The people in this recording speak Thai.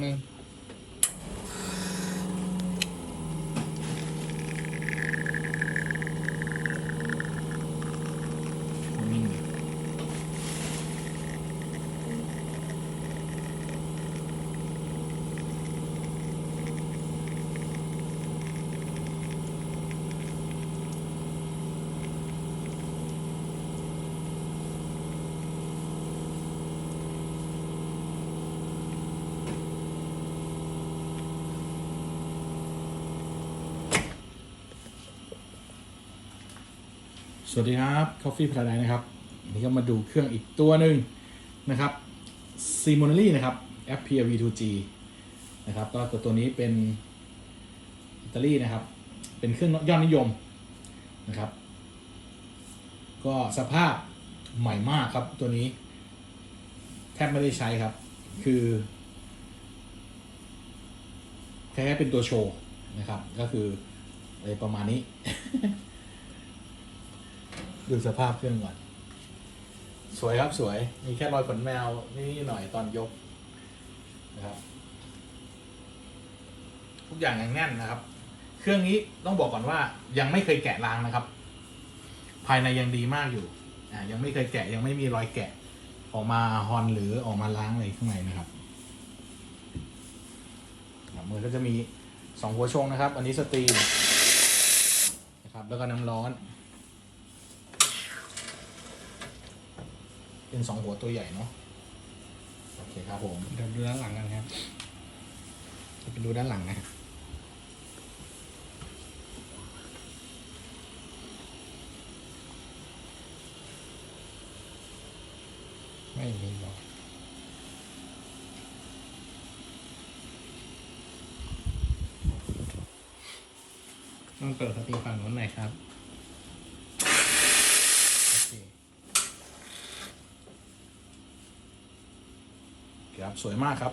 ห สวัสดีครับ Coffee Paradise นะครับวันนี้ก็มาดูเครื่องอีกตัวหนึ่งนะครับ s i m o n a l y นะครับ FPV 2G นะครับก็ตัวตัวนี้เป็นอิตาลีนะครับ เป็นเครื่องยอดนิยมนะครับ ก็สภาพใหม่มากครับตัวนี้ แทบไม่ได้ใช้ครับ คือแค่เป็นตัวโชว์นะครับ ก็คืออะไรประมาณนี้ ดูสภาพเครื่องก่อน สวยครับสวย มีแค่รอยขนแมวนี่หน่อยตอนยกนะครับ ทุกอย่างยังแน่นนะครับ เครื่องนี้ต้องบอกก่อนว่ายังไม่เคยแกะล้างนะครับ ภายในยังดีมากอยู่อ่ายังไม่เคยแกะยังไม่มีรอยแกะ ออกมาฮอนหรือออกมาล้างอะไรข้างในนะครับมือก็จะมีสองหัวชงนะครับ อันนี้สตรีมนะครับ แล้วก็น้ำร้อน เป็นสองหัวตัวใหญ่เนาะโอเคครับผมเดี๋ยวดูด้านหลังกันครับจะไปดูด้านหลังนะไม่มีหรอกต้องเปิดสตรีฝั่งนู้นหน่อยครับ โอเค ครับสวยมากครับ